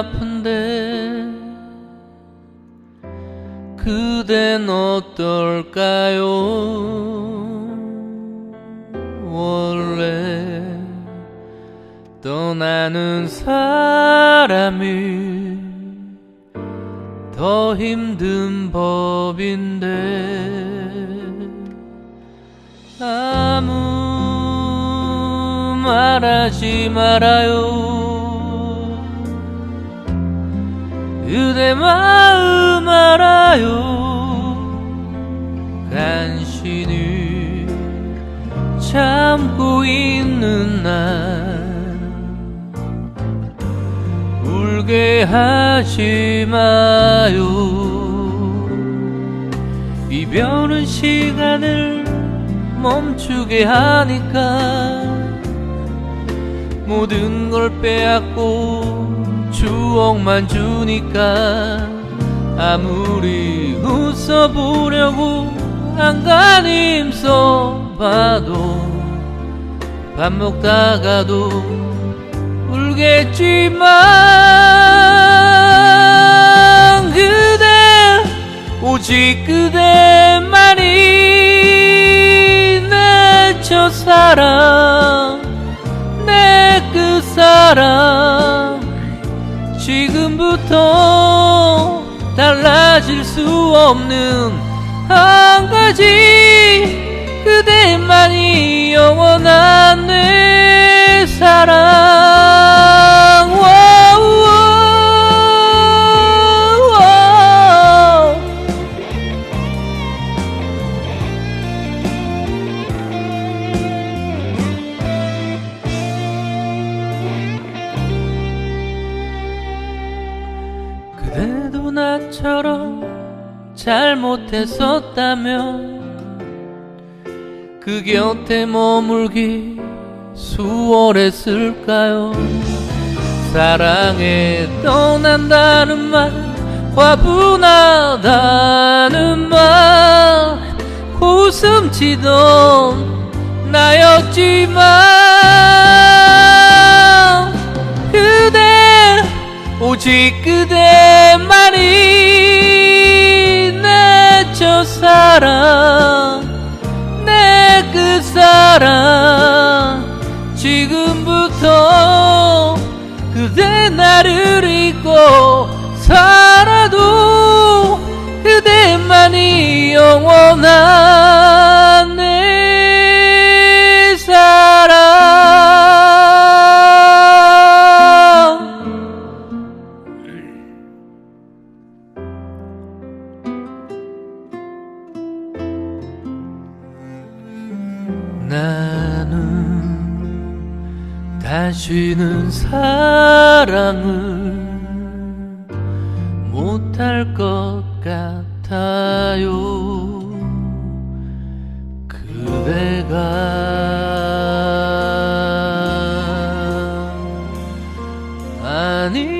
아픈데 그댄 어떨까요? 원래 떠나는 사람이 더 힘든 법인데 아무 말하지 말아요. 그대 마음 알아요. 간신히 참고 있는 날. 울게 하지 마요. 이별은 시간을 멈추게 하니까 모든 걸 빼앗고 추억만 주니까 아무리 웃어보려고 안간힘 써봐도 밥 먹다가도 울겠지만 그대 오직 그대 달라질 수 없는 한 가지 그대만이 영원한 나처럼 잘못했었다면 그 곁에 머물기 수월했을까요? 사랑에 떠난다는 말 화분하다는 말 고슴치던 나였지만 오직 그대만이 내 첫사랑 내 끝사랑. 지금부터 그대 나를 잊고 나는 다시는 사랑을 못할 것 같아요. 그대가 아니